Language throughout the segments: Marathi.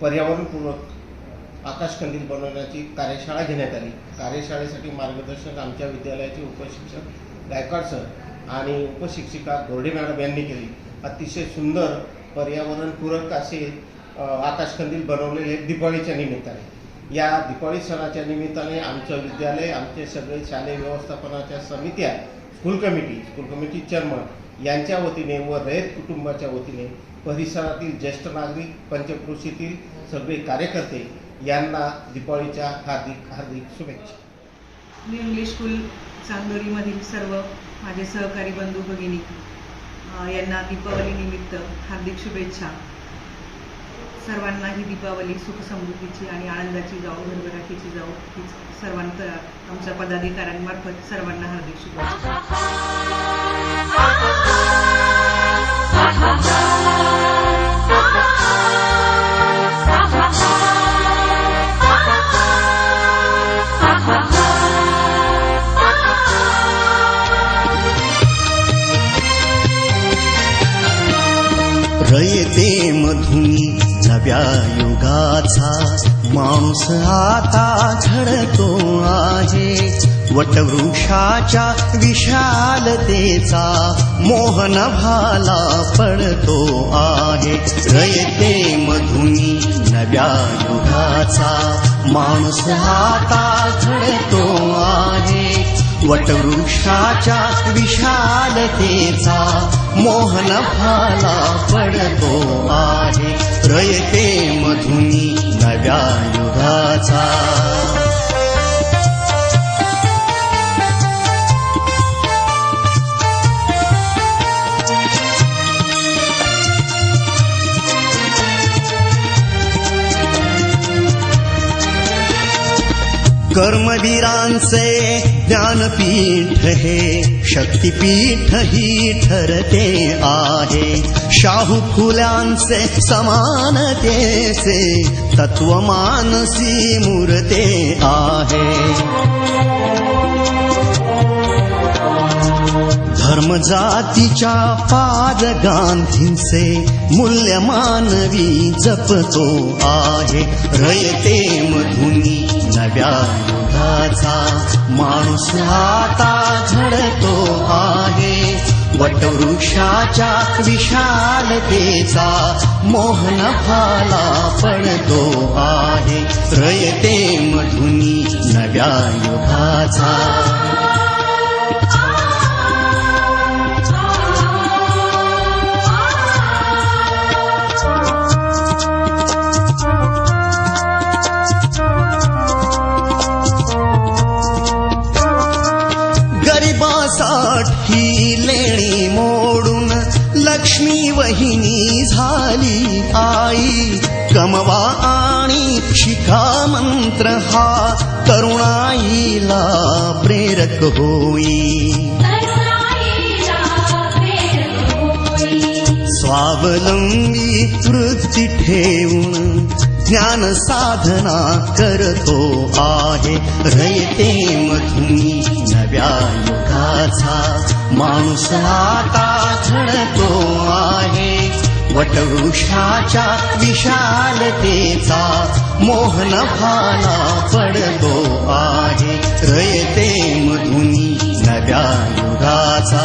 पर्यावरणपूर्वक आकाशकंदील बनवण्याची कार्यशाळा घेण्यात आली. कार्यशाळेसाठी मार्गदर्शन आमच्या विद्यालयाचे उपशिक्षक गायकवाड सर आणि उपशिक्षिका गोर्डे मॅडम यांनी केली. अतिशय सुंदर पर्यावरणपूरक असे आकाशकंदील बनवलेले दिवाळीच्या निमित्ताने. या दिवाळी सणाच्या निमित्ताने आमचं विद्यालय आमचे सगळे शालेय व्यवस्थापनाच्या समित्या school committee school committee chairman यांच्या वतीने व रयत कुटुंबाच्या वतीने परिसरातील ज्येष्ठ नागरिक पंचक्रोशीतील सगळे कार्यकर्ते यांना दिवाळीच्या हार्दिक हार्दिक शुभेच्छा. न्यू इंग्लिश स्कूल चांदोरीमधील सर्व माझे सहकारी बंधू भगिनी यांना दीपावलीनिमित्त हार्दिक शुभेच्छा. सर्वांना ही दीपावली सुख समृद्धीची आणि आनंदाची जाओ भरभराटीची जाओ हीच सर्वांत आमच्या पदाधिकाऱ्यांमार्फत सर्वांना हार्दिक शुभेच्छा. रयते मधुनी नव्या युगाचा माणूस आता झडतो आहे. वटवृक्षाच्या विशालतेचा मोहन भाला पडतो आहे. रयते मधुनी नव्या युगाचा माणूस आता घडतो आहे. वटवृक्षाच्या विशालतेचा मोहन भाला पडतो आहे. रयते मधुनी नव्या युगाचा कर्मवीरांचे ज्ञानपीठ हे शक्तिपीठ ही ठरते आहे। शाहू फुल्यांचे समानतेचे तत्वमानसी मूर्ते आहे धर्म जातीच्या पाद गांधींचे मूल्य मानवी जपतो आहे. रयते मधुनी नव्या युगाचा माणूस आता झडतो आहे. वटवृक्षाच्या विशालतेचा मोहन फाला पडतो आहे. रयते मधुनी नव्या युगाचा प्रेरक होई। स्वावलंबी वृत्ती ठेवून ज्ञान साधना करतो आहे। रयते मधुनी नव्या युगाचा माणूस आता घडतो आहे वटवृक्षाच्या विशालतेचा मोहन भाला पडतो आहे रयते मधुनी नव्या युगाचा.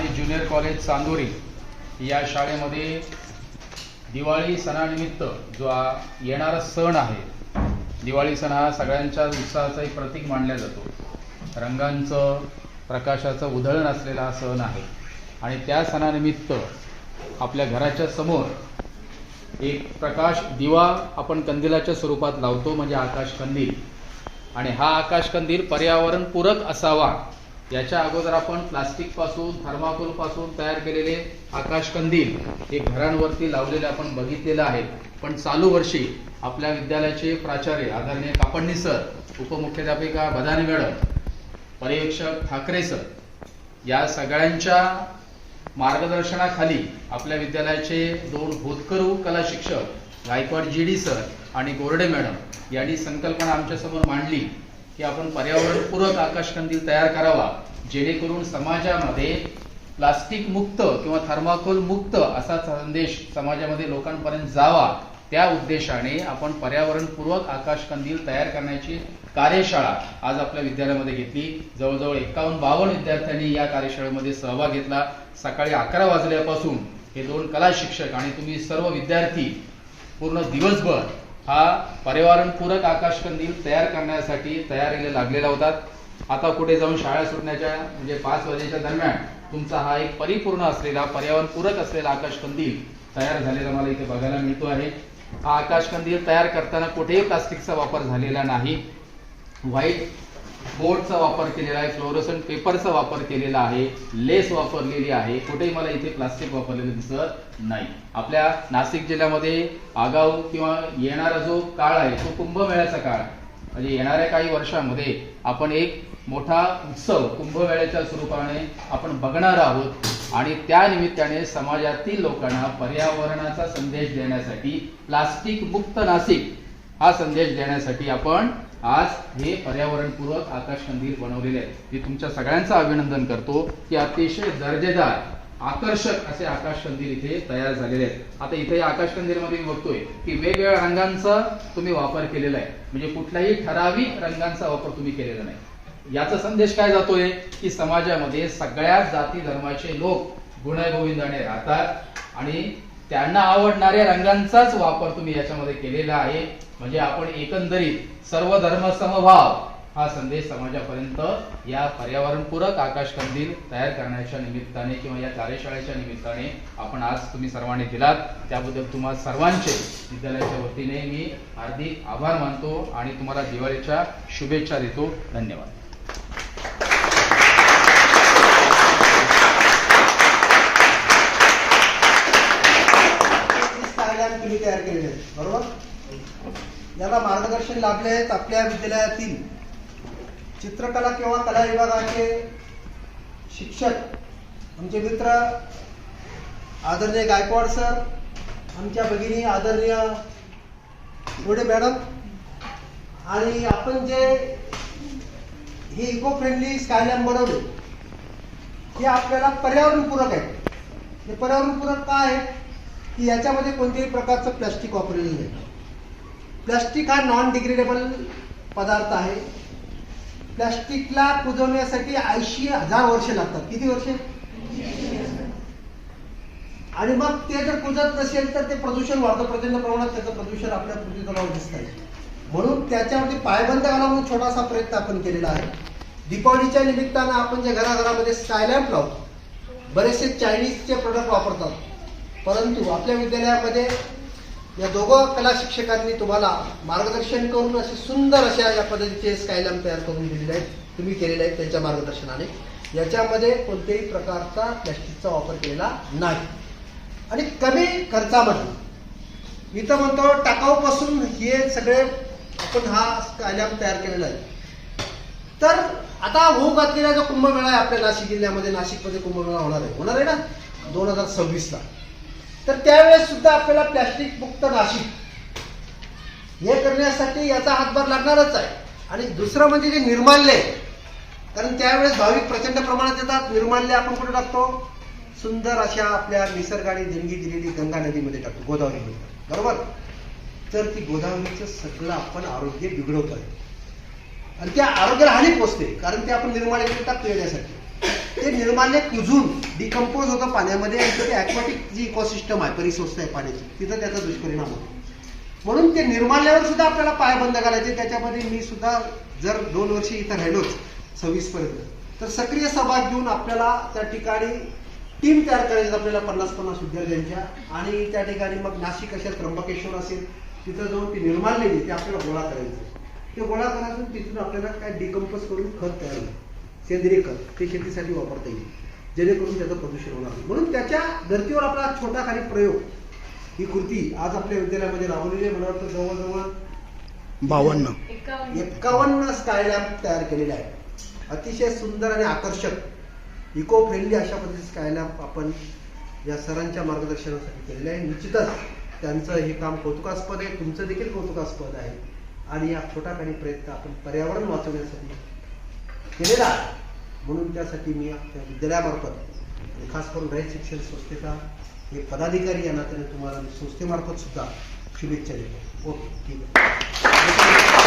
आणि ज्युनियर कॉलेज चांदोरी या शाळेमध्ये दिवाळी सणानिमित्त जो येणारा सण आहे दिवाळी सण हा सगळ्यांच्या उत्साहाचा एक प्रतीक मानला जातो. रंगांचं प्रकाशाचं उधळण असलेला हा सण आहे. आणि त्या सणानिमित्त आपल्या घराच्या समोर एक प्रकाश दिवा आपण कंदिलाच्या स्वरूपात लावतो म्हणजे आकाश कंदील. आणि हा आकाश कंदील पर्यावरणपूरक असावा याच्या अगोदर आपण प्लास्टिकपासून थर्माकोलपासून तयार केलेले आकाशकंदील हे घरांवरती लावलेले आपण बघितलेलं आहे. पण चालू वर्षी आपल्या विद्यालयाचे प्राचार्य आदरणीय कापडणी सर उपमुख्याध्यापिका बदाने मॅडम पर्यवेक्षक ठाकरे सर या सगळ्यांच्या मार्गदर्शनाखाली आपल्या विद्यालयाचे दोन भूतकरू कला शिक्षक गायकवाड जी डी सर आणि गोरडे मॅडम यांनी संकल्पना आमच्यासमोर मांडली. की आपण पर्यावरणपूरक आकाशकंदील तयार करावा जेणेकरून समाजामध्ये प्लास्टिक मुक्त किंवा थर्माकोल मुक्त असा संदेश समाजामध्ये लोकांपर्यंत जावा त्या उद्देशाने आपण पर्यावरणपूर्वक आकाशकंदील तयार करण्याची कार्यशाळा आज आपल्या विद्यालयामध्ये घेतली. जवळजवळ एकावन्न बावन्न विद्यार्थ्यांनी या कार्यशाळेमध्ये सहभाग घेतला. सकाळी अकरा वाजल्यापासून हे दोन कला शिक्षक आणि तुम्ही सर्व विद्यार्थी पूर्ण दिवसभर हा पर्यावरणपूरक आकाशकंदील तयार करण्यासाठी तयारीला लागलेला होता. आता कुठे जाऊन शाळा सुटण्याच्या म्हणजे पाच वाजेच्या दरम्यान तुमचा हा एक परिपूर्ण असलेला पर्यावरणपूरक असलेला आकाशकंदील तयार झालेला मला इथे बघायला मिळतो आहे. हा आकाशकंदील तयार करताना कुठेही प्लास्टिकचा वापर झालेला नाही. व्हाईट बोर्डचा वापर केलेला आहे फ्लोरोसन पेपरचा वापर केलेला आहे लेस वापरलेली आहे कुठेही मला इथे प्लास्टिक वापरलेलं दिसत नाही आपल्या नाशिक जिल्ह्यामध्ये आगाऊ किंवा येणारा जो काळ आहे तो कुंभमेळ्याचा काळ आहे. म्हणजे येणाऱ्या काही वर्षामध्ये आपण एक मोठा उत्सव कुंभमेळ्याच्या स्वरूपाने आपण बघणार आहोत आणि त्या निमित्ताने समाजातील लोकांना पर्यावरणाचा संदेश देण्यासाठी प्लास्टिक मुक्त नाशिक हा संदेश देण्यासाठी आपण आज हे पर्यावरणपूरक आकाशकंदील बनवलेले आहेत. मी तुमच्या सगळ्यांचं अभिनंदन करतो की अतिशय दर्जेदार आकर्षक असे आकाशकंदील इथे तयार झालेले आहेत. आता इथे या आकाशकंदीलमध्ये मी बघतोय की वेगवेगळ्या रंगांचा तुम्ही वापर केलेला आहे. म्हणजे कुठल्याही ठराविक रंगांचा वापर तुम्ही केलेला नाही. याचा संदेश काय जातोय? की समाजामध्ये सगळ्या जाती धर्माचे लोक गुण्यागोविंदाने राहतात आणि त्यांना आवडणाऱ्या रंगांचाच वापर तुम्ही याच्यामध्ये केलेला आहे. म्हणजे आपण एकंदरीत सर्व धर्म समभाव हा संदेश समाजापर्यंत या पर्यावरणपूरक आकाशकंदील तयार करण्याच्या निमित्ताने किंवा या कार्यशाळेच्या निमित्ताने आपण आज तुम्ही सर्वांनी दिलात. त्याबद्दल तुम्हा सर्वांचे विद्यालयाच्या वतीने मी हार्दिक आभार मानतो आणि तुम्हाला दिवाळीच्या शुभेच्छा देतो. धन्यवाद. कार्यालय तयार केलेले आहेत बरोबर? याला मार्गदर्शन लाभले आहेत आपल्या विद्यालयातील चित्रकला किंवा कला विभागाचे शिक्षक आमचे मित्र आदरणीय गायकवाड सर आमच्या भगिनी आदरणीय गोडे मॅडम आणि आपण जे हे इको फ्रेंडली स्कायलॅम बनवले हे आपल्याला पर्यावरणपूरक आहे हे पर्यावरणपूरक काय आहे की याच्यामध्ये कोणत्याही प्रकारचं प्लास्टिक वापरलेलं नाही. प्लास्टिक हा नॉन डिग्रेडेबल पदार्थ आहे. प्लास्टिकला कुजवण्यासाठी ऐंशी हजार वर्षे लागतात. किती वर्षे? आणि मग ते जर कुजत नसेल तर ते प्रदूषण वाढतं. प्रचंड प्रमाणात त्याचं प्रदूषण आपल्या पृथ्वीतलावर दिसत आहे. म्हणून त्याच्यावरती पायबंद घाला म्हणून छोटासा प्रयत्न आपण केलेला आहे. दीपावलीच्या निमित्तानं आपण जे घराघरामध्ये स्कायलॅम्प लावतो बरेचसे चायनीजचे प्रोडक्ट वापरतात. परंतु आपल्या विद्यालयामध्ये या दोघं कला शिक्षकांनी तुम्हाला मार्गदर्शन करून असे सुंदर अशा या पद्धतीचे स्कायलॅम्प तयार करून दिलेले आहेत. तुम्ही केलेले आहेत त्यांच्या मार्गदर्शनाने. याच्यामध्ये कोणत्याही प्रकारचा प्लॅस्टिकचा वापर केलेला नाही. आणि कमी खर्चामध्ये. मी तर म्हणतो टाकाऊपासून हे सगळे आपण हा स्कायलॅम्प तयार केलेला आहे. तर आता होऊ घातलेला जो कुंभमेळा आहे आपल्या नाशिक जिल्ह्यामध्ये नाशिकमध्ये कुंभमेळा होणार आहे. होणार आहे ना? दोन हजार सव्वीसला. तर त्यावेळेस सुद्धा आपल्याला प्लॅस्टिक मुक्त नाशिक. हे करण्यासाठी याचा हातभार लागणारच आहे. आणि दुसरं म्हणजे जे निर्माल्य आहे कारण त्यावेळेस भाविक प्रचंड प्रमाणात येतात. निर्माल्य आपण कुठे टाकतो? सुंदर अशा आपल्या निसर्गाने देणगी दिलेली गंगा नदीमध्ये टाकतो गोदावरीमध्ये बरोबर? तर ती गोदावरीचं सगळं आपण आरोग्य बिघडवतोय. आणि त्या आरोग्याला हानी पोचते कारण ते आपण निर्माण टाकतो येण्यासाठी. ते निर्माल्य कुजून डिकम्पोज होतं पाण्यामध्ये आणि तिथे ॲक्वॅटिक जी इकोसिस्टम आहे परिसंस्था आहे पाण्याची तिथं त्याचा दुष्परिणाम होतो. म्हणून ते निर्माल्यावर सुद्धा आपल्याला पायबंद घालायचे त्याच्यामध्ये मी सुद्धा जर दोन वर्षी इथं राहिलोच सव्वीस पर्यंत तर सक्रिय सहभाग घेऊन आपल्याला त्या ठिकाणी टीम तयार करायची आपल्याला पन्नास पन्नास विद्यार्थ्यांच्या आणि त्या ठिकाणी मग नाशिक असेल त्र्यंबकेश्वर असेल तिथं जाऊन ती निर्माल्य ते आपल्याला गोळा करायचं. ते गोळा करायचं तिथून आपल्याला काय डिकम्पोज करून खत तयार होईल. सेंद्रिय खत ते शेतीसाठी वापरता येईल जेणेकरून त्याचं प्रदूषण होणार नाही. म्हणून त्याच्या धर्तीवर आपला छोटा खाली प्रयोग ही कृती आज आपल्या विद्यालयामध्ये राबवलेली आहे. मला वाटतं जवळजवळ बावन्न. एकावन्न स्काय लॅम्प तयार केलेले आहेत. अतिशय सुंदर आणि आकर्षक इको फ्रेंडली अशा पद्धतीचे स्काय लॅम्प आपण या सरांच्या मार्गदर्शनासाठी केलेले आहे निश्चितच त्यांचं हे काम कौतुकास्पद आहे. तुमचं देखील कौतुकास्पद आहे. आणि या छोटा काही प्रयत्न आपण पर्यावरण वाचवण्यासाठी केलेला आहे. म्हणून त्यासाठी मी आपल्या विद्यालयामार्फत आणि खास करून रयत शिक्षण संस्थेचा एक पदाधिकारी या नात्याने तुम्हाला संस्थेमार्फत सुद्धा शुभेच्छा देतो. ओके. ठीक आहे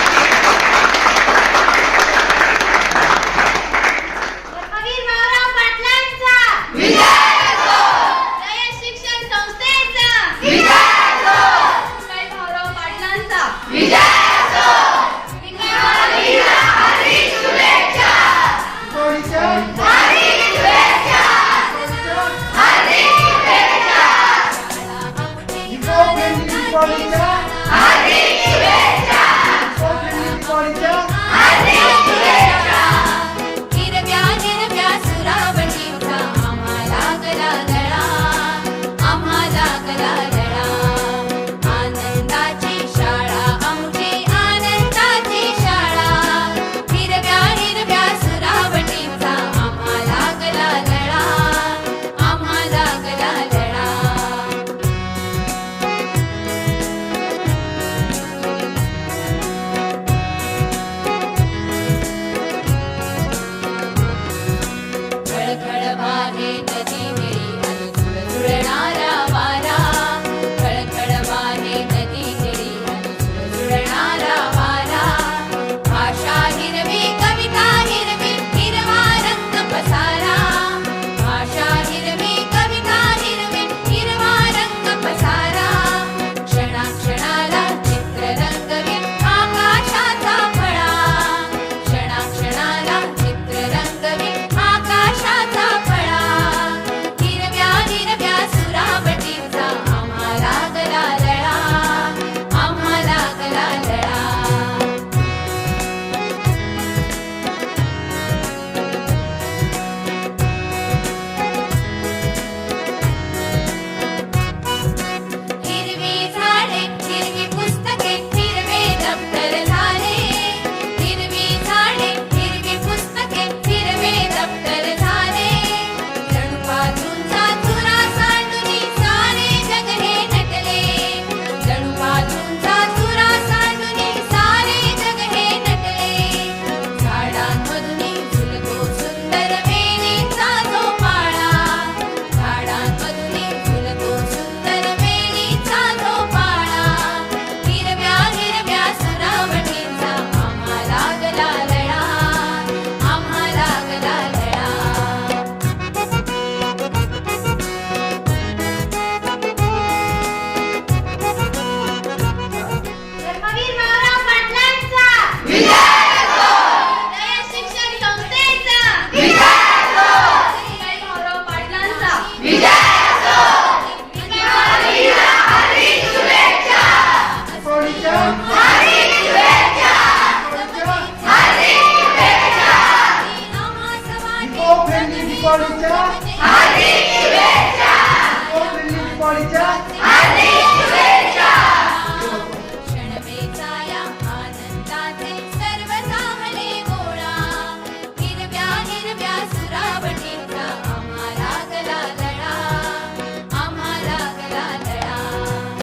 Yeah.